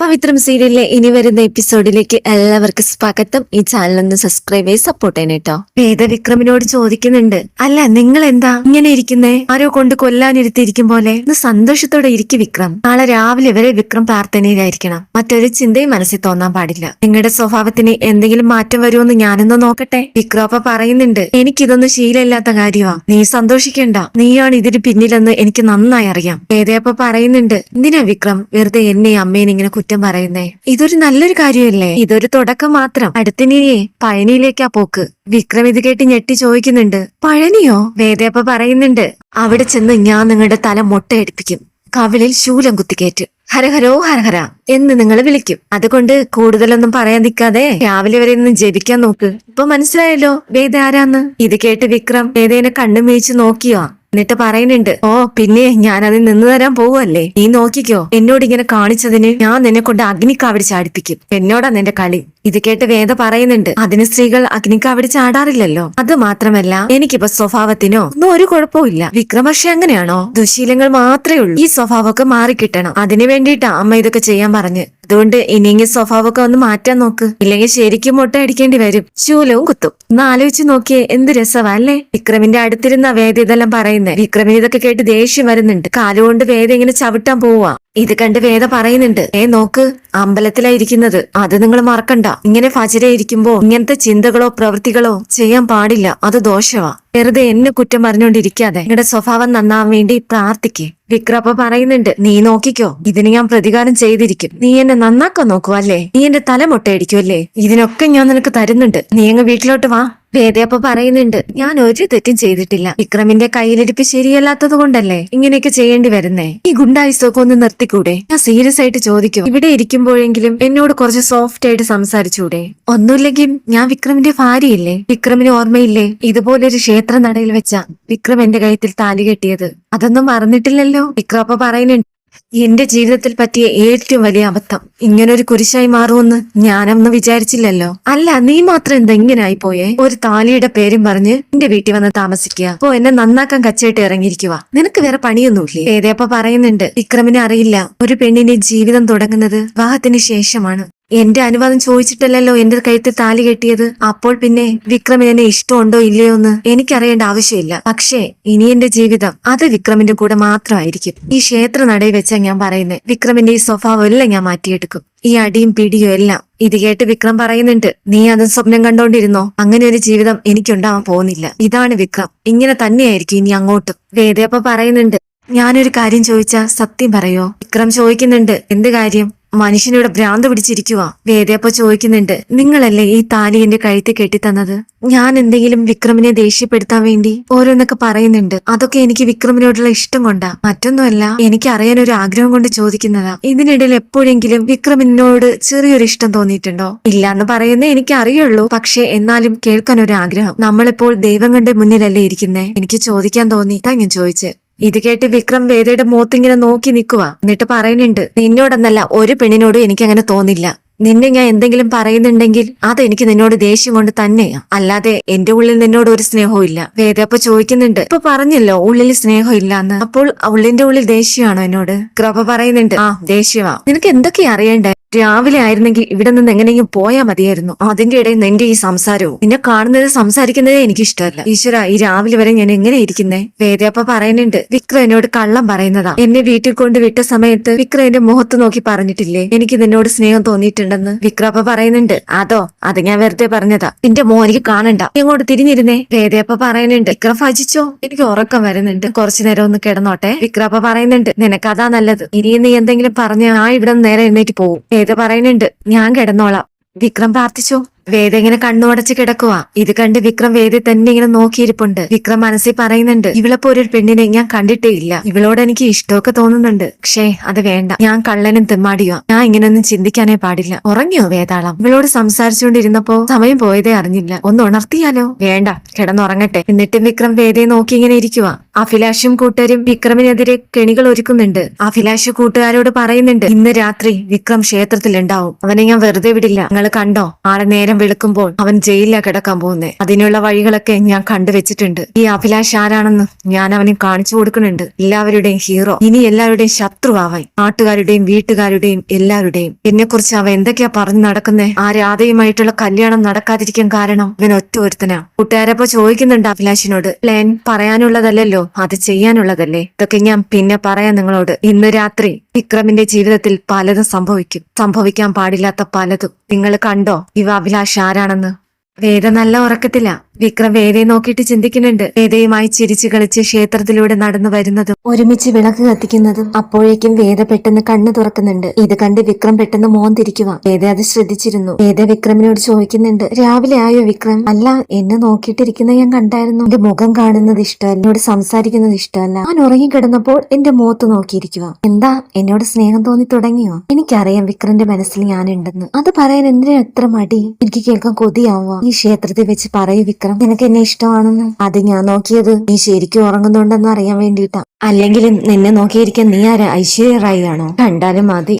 പവിത്രം സീരിയലിലെ ഇനി വരുന്ന എപ്പിസോഡിലേക്ക് എല്ലാവർക്കും സ്വാഗതം. ഈ ചാനൽ ഒന്ന് സബ്സ്ക്രൈബ് ചെയ്ത് സപ്പോർട്ട് ചെയ്യണം കേട്ടോ വേദവിക്രമിനോട് ചോദിക്കുന്നുണ്ട് അല്ല നിങ്ങൾ എന്താ ഇങ്ങനെ ഇരിക്കുന്നേ? ആരോ കൊണ്ട് കൊല്ലാനിരുത്തിയിരിക്കും പോലെ. ഒന്ന് സന്തോഷത്തോടെ ഇരിക്കും വിക്രം. നാളെ രാവിലെ വരെ വിക്രം പ്രാർത്ഥനയിലായിരിക്കണം. മറ്റൊരു ചിന്തയും മനസ്സിൽ തോന്നാൻ പാടില്ല. നിങ്ങളുടെ സ്വഭാവത്തിന് എന്തെങ്കിലും മാറ്റം വരുമെന്ന് ഞാനൊന്ന് നോക്കട്ടെ? വിക്രോപ്പ പറയുന്നുണ്ട് എനിക്കിതൊന്നും ശീലമില്ലാത്ത കാര്യമാ നീ സന്തോഷിക്കണ്ട. നീയാണ് ഇതിന് പിന്നിലെന്ന് എനിക്ക് നന്നായി അറിയാം. വേദയപ്പ പറയുന്നുണ്ട് എന്തിനാ വിക്രം? വെറുതെ എന്നെ അമ്മേനെ ഇങ്ങനെ കുറ്റം പറയുന്നേ. ഇതൊരു നല്ലൊരു കാര്യമല്ലേ? ഇതൊരു തുടക്കം മാത്രം. അടുത്തിനിയെ പഴനിയിലേക്കാ പോക്ക്. വിക്രം ഇത് കേട്ട് ഞെട്ടി ചോദിക്കുന്നുണ്ട്. പഴനിയോ? വേദയപ്പ പറയുന്നുണ്ട്. അവിടെ ചെന്ന് ഞാൻ നിങ്ങളുടെ തല മുട്ടയടിപ്പിക്കും കവിളിൽ ശൂലം കുത്തിക്കേറ്റ് ഹരഹരോ ഹരഹര എന്ന് നിങ്ങൾ വിളിക്കും. അതുകൊണ്ട് കൂടുതലൊന്നും പറയാൻ നിൽക്കാതെ രാവിലെ വരെ ഒന്ന് ജപിക്കാൻ നോക്ക്. ഇപ്പൊ മനസ്സിലായല്ലോ വേദ ആരാന്ന്? ഇത് കേട്ട് വിക്രം വേദേനെ കണ്ണു മേയിച്ച് നോക്കിയോ? എന്നിട്ട് പറയുന്നുണ്ട് ഓ പിന്നെ ഞാൻ അതിൽ നിന്ന് തരാൻ പോവല്ലേ നീ നോക്കിക്കോ എന്നോട് ഇങ്ങനെ കാണിച്ചതിന് ഞാൻ നിന്നെ കൊണ്ട് അഗ്നിക്കാവടി ചാടിപ്പിക്കും. എന്നോടാ നിന്റെ കളി? ഇത് കേട്ട് വേദ പറയുന്നുണ്ട് അതിന് സ്ത്രീകൾ അഗ്നിക്കാവടി ചാടാറില്ലല്ലോ. അത് മാത്രമല്ല എനിക്കിപ്പോ സ്വഭാവത്തിനോ ഒന്നും ഒരു കുഴപ്പമില്ല വിക്രം അങ്ങനെയാണോ? ദുശീലങ്ങൾ മാത്രമേ ഉള്ളൂ. ഈ സ്വഭാവമൊക്കെ മാറിക്കിട്ടണം. അതിനു വേണ്ടിയിട്ടാ അമ്മ ഇതൊക്കെ ചെയ്യാൻ പറഞ്ഞ്. അതുകൊണ്ട് ഇനിയെങ്കിൽ സ്വഭാവമൊക്കെ ഒന്ന് മാറ്റാൻ നോക്ക്. ഇല്ലെങ്കിൽ ശരിക്കും മുട്ട അടിക്കേണ്ടി വരും. ശൂലവും കുത്തും. ഒന്ന് ആലോചിച്ച് നോക്കിയേ എന്ത് രസവാ അല്ലേ? വിക്രമിന്റെ അടുത്തിരുന്ന വേദ ഇതെല്ലാം പറയുന്നേ. വിക്രമിന് ഇതൊക്കെ കേട്ട് ദേഷ്യം വരുന്നുണ്ട്. കാലുകൊണ്ട് വേദ ഇങ്ങനെ ചവിട്ടാൻ പോവാ. ഇത് കണ്ട് വേദ പറയുന്നുണ്ട് ഏ നോക്ക് അമ്പലത്തിലായിരിക്കുന്നത്. അത് നിങ്ങൾ മറക്കണ്ട. ഇങ്ങനെ ഫജരയിരിക്കുമ്പോ ഇങ്ങനത്തെ ചിന്തകളോ പ്രവൃത്തികളോ ചെയ്യാൻ പാടില്ല. അത് ദോഷവാ. വെറുതെ എന്നെ കുറ്റം പറഞ്ഞുകൊണ്ടിരിക്കാതെ നിങ്ങളുടെ സ്വഭാവം നന്നാവാൻ വേണ്ടി പ്രാർത്ഥിക്കേ. വിക്രപ്പ പറയുന്നുണ്ട് നീ നോക്കിക്കോ. ഇതിന് ഞാൻ പ്രതികാരം ചെയ്തിരിക്കും. നീ എന്നെ നന്നാക്കാൻ നോക്കുവല്ലേ? നീ എന്റെ തല മുട്ടയടിക്കും അല്ലേ ഇതിനൊക്കെ ഞാൻ നിനക്ക് തരുന്നുണ്ട്. നീ അങ്ങ് വീട്ടിലോട്ട് വാ. വേദയപ്പ പറയുന്നുണ്ട് ഞാൻ ഒരു തെറ്റും ചെയ്തിട്ടില്ല. വിക്രമിന്റെ കയ്യിലിരിപ്പ് ശരിയല്ലാത്തത് കൊണ്ടല്ലേ ഇങ്ങനെയൊക്കെ ചെയ്യേണ്ടി വരുന്നേ? ഈ ഗുണ്ടായിസൊക്കെ ഒന്ന് നിർത്തിക്കൂടെ? ഞാൻ സീരിയസ് ആയിട്ട് ചോദിക്കും. ഇവിടെ ഇരിക്കുമ്പോഴെങ്കിലും എന്നോട് കുറച്ച് സോഫ്റ്റ് ആയിട്ട് സംസാരിച്ചൂടെ? ഒന്നുമില്ലെങ്കിൽ ഞാൻ വിക്രമിന്റെ ഭാര്യയില്ലേ? വിക്രമിന് ഓർമ്മയില്ലേ? ഇതുപോലൊരു ക്ഷേത്ര നടയിൽ വെച്ച വിക്രം എന്റെ കഴുത്തിൽ താലി കെട്ടിയത്. അതൊന്നും മറന്നിട്ടില്ലല്ലോ? വിക്രമപ്പ പറയുന്നുണ്ട് എന്റെ ജീവിതത്തിൽ പറ്റിയ ഏറ്റവും വലിയ അബദ്ധം ഇങ്ങനൊരു കുരിശായി മാറുമെന്ന് ഞാനൊന്ന് വിചാരിച്ചില്ലല്ലോ. അല്ല നീ മാത്രം എന്താ ഇങ്ങനെ ആയിപ്പോയേ ഒരു താലിയുടെ പേരും പറഞ്ഞ് എന്റെ വീട്ടിൽ വന്ന് താമസിക്കുക. അപ്പോ എന്നെ നന്നാക്കാൻ കച്ചയിട്ട് ഇറങ്ങിയിരിക്കുക. നിനക്ക് വേറെ പണിയൊന്നുമില്ലേ? ഏതേപ്പ പറയുന്നുണ്ട് വിക്രമിനെ അറിയില്ല. ഒരു പെണ്ണിന്റെ ജീവിതം തുടങ്ങുന്നത് വിവാഹത്തിന് ശേഷമാണ്. എന്റെ അനുവാദം ചോദിച്ചിട്ടല്ലല്ലോ എന്റെ കഴുത്തിൽ താലി കെട്ടിയത്? അപ്പോൾ പിന്നെ വിക്രമിന് എന്നെ ഇഷ്ടമുണ്ടോ ഇല്ലയോ എന്ന് എനിക്കറിയേണ്ട ആവശ്യമില്ല. പക്ഷേ ഇനി എന്റെ ജീവിതം അത് വിക്രമിന്റെ കൂടെ മാത്രമായിരിക്കും. ഈ ക്ഷേത്ര നടയിൽ വെച്ചാ ഞാൻ പറയുന്നത് വിക്രമിന്റെ ഈ സ്വഭാവം എല്ലാം ഞാൻ മാറ്റിയെടുക്കും. ഈ അടിയും പിടിയും എല്ലാം. ഇത് കേട്ട് വിക്രം പറയുന്നുണ്ട് നീ അത് സ്വപ്നം കണ്ടോണ്ടിരുന്നോ? അങ്ങനെ ഒരു ജീവിതം എനിക്കുണ്ടാവാൻ പോകുന്നില്ല. ഇതാണ് വിക്രം. ഇങ്ങനെ തന്നെയായിരിക്കും ഇനി അങ്ങോട്ടും. വേദയപ്പ പറയുന്നുണ്ട് ഞാനൊരു കാര്യം ചോദിച്ചാ സത്യം പറയോ? വിക്രം ചോദിക്കുന്നുണ്ട് എന്ത് കാര്യം? മനുഷ്യനിവിടെ ഭ്രാന്ത് പിടിച്ചിരിക്കുവാ. വേദയപ്പ ചോദിക്കുന്നുണ്ട് നിങ്ങളല്ലേ ഈ താലി എന്റെ കെട്ടി കെട്ടിത്തന്നത്? ഞാൻ എന്തെങ്കിലും വിക്രമിനെ ദേഷ്യപ്പെടുത്താൻ വേണ്ടി? ഓരോന്നൊക്കെ പറയുന്നുണ്ട്. അതൊക്കെ എനിക്ക് വിക്രമിനോടുള്ള ഇഷ്ടം കൊണ്ടാ. മറ്റൊന്നുമല്ല എനിക്ക് അറിയാൻ ഒരു ആഗ്രഹം കൊണ്ട് ചോദിക്കുന്നതാ. ഇതിനിടയിൽ എപ്പോഴെങ്കിലും വിക്രമിനോട് ചെറിയൊരു ഇഷ്ടം തോന്നിയിട്ടുണ്ടോ? ഇല്ല എന്ന് പറയുന്നേ എനിക്ക് അറിയുള്ളൂ. പക്ഷെ എന്നാലും കേൾക്കാൻ ഒരു ആഗ്രഹം. നമ്മളിപ്പോൾ ദൈവങ്ങളുടെ മുന്നിലല്ലേ ഇരിക്കുന്നേ? എനിക്ക് ചോദിക്കാൻ തോന്നി. ഇതാ ഞാൻ ചോദിച്ചേ. ഇത് കേട്ട് വിക്രം വേദയുടെ മുഖത്തിങ്ങനെ നോക്കി നിൽക്കുക എന്നിട്ട് പറയുന്നുണ്ട് നിന്നോടെന്നല്ല ഒരു പെണ്ണിനോടും എനിക്ക് അങ്ങനെ തോന്നില്ല. നിന്നെ ഞാൻ എന്തെങ്കിലും പറയുന്നുണ്ടെങ്കിൽ അത് എനിക്ക് നിന്നോട് ദേഷ്യം കൊണ്ട് തന്നെയാ. അല്ലാതെ എന്റെ ഉള്ളിൽ നിന്നോട് ഒരു സ്നേഹവും ഇല്ല. വേദ അപ്പൊ ചോദിക്കുന്നുണ്ട് ഇപ്പൊ പറഞ്ഞല്ലോ ഉള്ളിൽ സ്നേഹം ഇല്ലാന്ന്. അപ്പോൾ ഉള്ളിന്റെ ഉള്ളിൽ ദേഷ്യമാണോ എന്നോട്? കൃപ പറയുന്നുണ്ട് ആ ദേഷ്യമാ നിനക്ക് എന്തൊക്കെയാ അറിയണ്ടേ? രാവിലെ ആയിരുന്നെങ്കിൽ ഇവിടെ നിന്ന് എങ്ങനെയെങ്കിലും പോയാൽ മതിയായിരുന്നു. അതിന്റെ ഇടയിൽ നിന്റെ ഈ സംസാരവും നിന്നെ കാണുന്നത് സംസാരിക്കുന്നതേ എനിക്ക് ഇഷ്ടമല്ല ഈശ്വര ഈ രാവിലെ വരെ ഞാൻ എങ്ങനെ ഇരിക്കുന്നേ? വേദയപ്പ പറയുന്നുണ്ട് വിക്രം എന്നോട് കള്ളം പറയുന്നതാ. എന്നെ വീട്ടിൽ കൊണ്ട് വിട്ട സമയത്ത് വിക്രം എന്റെ മുഖത്ത് നോക്കി പറഞ്ഞിട്ടില്ലേ? എനിക്ക് നിന്നോട് സ്നേഹം തോന്നിയിട്ടുണ്ടെന്ന് വിക്രപ്പ പറയുന്നുണ്ട്. അതോ അത് ഞാൻ വെറുതെ പറഞ്ഞതാ. നിന്റെ മോ എനിക്ക് കാണണ്ട. എങ്ങോട്ട് തിരിഞ്ഞിരുന്നേ. വേദയപ്പ പറയുന്നുണ്ട് വിക്രം ഭജിച്ചോ എനിക്ക് ഉറക്കം വരുന്നുണ്ട്. കുറച്ചു നേരം ഒന്ന് കിടന്നോട്ടെ. വിക്രപ്പ പറയുന്നുണ്ട് നിനക്കതാ നല്ലത്. ഇനി നീ എന്തെങ്കിലും പറഞ്ഞ ആ ഇവിടെ നേരെ എഴുന്നേറ്റ് പോവും. വേദ പറയുന്നുണ്ട്. ഞാൻ കിടന്നോളാം. വിക്രം പ്രാർത്ഥിച്ചോ? വേദ ഇങ്ങനെ കണ്ണുടച്ച് കിടക്കുക ഇത് കണ്ട് വിക്രം വേദ തന്നെ ഇങ്ങനെ നോക്കിയിരിപ്പുണ്ട്. വിക്രം മനസ്സിൽ പറയുന്നുണ്ട് ഇവളെപ്പോ ഒരു പെണ്ണിനെ ഞാൻ കണ്ടിട്ടേ ഇല്ല. ഇവളോട് എനിക്ക് ഇഷ്ടമൊക്കെ തോന്നുന്നുണ്ട്. പക്ഷേ അത് വേണ്ട. ഞാൻ കള്ളനും തെമ്മാടിയോ ഞാൻ ഇങ്ങനെയൊന്നും ചിന്തിക്കാനേ പാടില്ല. ഉറങ്ങിയോ വേതാളം? ഇവളോട് സംസാരിച്ചുകൊണ്ടിരുന്നപ്പോ സമയം പോയതേ അറിഞ്ഞില്ല. ഒന്ന് ഉണർത്തിയാലോ? വേണ്ട. കിടന്നുറങ്ങട്ടെ. എന്നിട്ടും വിക്രം വേദയെ നോക്കി ഇങ്ങനെ ഇരിക്കുക അഭിലാഷും കൂട്ടരും വിക്രമിനെതിരെ കെണികൾ ഒരുക്കുന്നുണ്ട്. അഭിലാഷ് കൂട്ടുകാരോട് പറയുന്നുണ്ട് ഇന്ന് രാത്രി വിക്രം ക്ഷേത്രത്തിൽ ഉണ്ടാവും അവനെ ഞാൻ വെറുതെ വിടില്ല. നിങ്ങൾ കണ്ടോ? ആളെ നേരെ നേരം വിളിക്കുമ്പോൾ അവൻ ജയിലിലാ കിടക്കാൻ പോകുന്നേ. അതിനുള്ള വഴികളൊക്കെ ഞാൻ കണ്ടുവച്ചിട്ടുണ്ട്. ഈ അഭിലാഷ് ആരാണെന്ന് ഞാൻ അവനെ കാണിച്ചു കൊടുക്കുന്നുണ്ട്. എല്ലാവരുടെയും ഹീറോ ഇനി എല്ലാവരുടെയും ശത്രുവാവാൻ നാട്ടുകാരുടെയും വീട്ടുകാരുടെയും എല്ലാവരുടെയും. എന്നെ കുറിച്ച് അവൻ എന്തൊക്കെയാ പറഞ്ഞു നടക്കുന്നേ? ആ രാധയുമായിട്ടുള്ള കല്യാണം നടക്കാതിരിക്കാൻ കാരണം ഇവൻ ഒറ്റ ഒരുത്തനാ. കൂട്ടുകാരപ്പോ ചോദിക്കുന്നുണ്ട് അഭിലാഷിനോട് പ്ലാൻ പറയാനുള്ളതല്ലല്ലോ? അത് ചെയ്യാനുള്ളതല്ലേ? ഇതൊക്കെ ഞാൻ പിന്നെ പറയാം നിങ്ങളോട്. ഇന്ന് രാത്രി വിക്രമിന്റെ ജീവിതത്തിൽ പലതും സംഭവിക്കും. സംഭവിക്കാൻ പാടില്ലാത്ത പലതും. നിങ്ങൾ കണ്ടോ ഇവ അഭിലാഷ് ആരാണെന്ന്? വേദ നല്ല ഉറക്കത്തില്ല വിക്രം വേദയെ നോക്കിയിട്ട് ചിന്തിക്കുന്നുണ്ട്. വേദയുമായി ചിരിച്ചു കളിച്ച് ക്ഷേത്രത്തിലൂടെ നടന്നു വരുന്നതും ഒരുമിച്ച് വിളക്ക് കത്തിക്കുന്നതും അപ്പോഴേക്കും വേദ പെട്ടെന്ന് കണ്ണു തുറക്കുന്നുണ്ട്. ഇത് കണ്ട് വിക്രം പെട്ടെന്ന് മോൻ തിരിക്കുക വേദ അത് ശ്രദ്ധിച്ചിരുന്നു. വേദ വിക്രമിനോട് ചോദിക്കുന്നുണ്ട് രാവിലെ ആയോ വിക്രം? അല്ല എന്നെ നോക്കിയിട്ടിരിക്കുന്ന ഞാൻ കണ്ടായിരുന്നു. എന്റെ മുഖം കാണുന്നത് ഇഷ്ടമല്ല. എന്നോട് സംസാരിക്കുന്നത് ഇഷ്ടമല്ല. ഞാൻ ഉറങ്ങിക്കിടന്നപ്പോൾ എന്റെ മുഖത്ത് നോക്കിയിരിക്കുക എന്താ? എന്നോട് സ്നേഹം തോന്നി തുടങ്ങിയോ? എനിക്കറിയാം വിക്രന്റെ മനസ്സിൽ ഞാനുണ്ടെന്ന്. അത് പറയാൻ എന്തിനാ എത്ര മടി? എനിക്ക് കേൾക്കാൻ കൊതിയാവുക ഈ ക്ഷേത്രത്തിൽ വെച്ച് പറയൂ വിക്രം. നിനക്ക് എന്നെ ഇഷ്ടമാണെന്ന്? അത് ഞാൻ നോക്കിയത് നീ ശരിക്കും ഉറങ്ങുന്നുണ്ടെന്ന് അറിയാൻ വേണ്ടിയിട്ടാ. അല്ലെങ്കിലും നിന്നെ നോക്കിയിരിക്കാൻ നീ ആരാ? ഐശ്വര്യ റായി ആണോ? കണ്ടാലും മതി.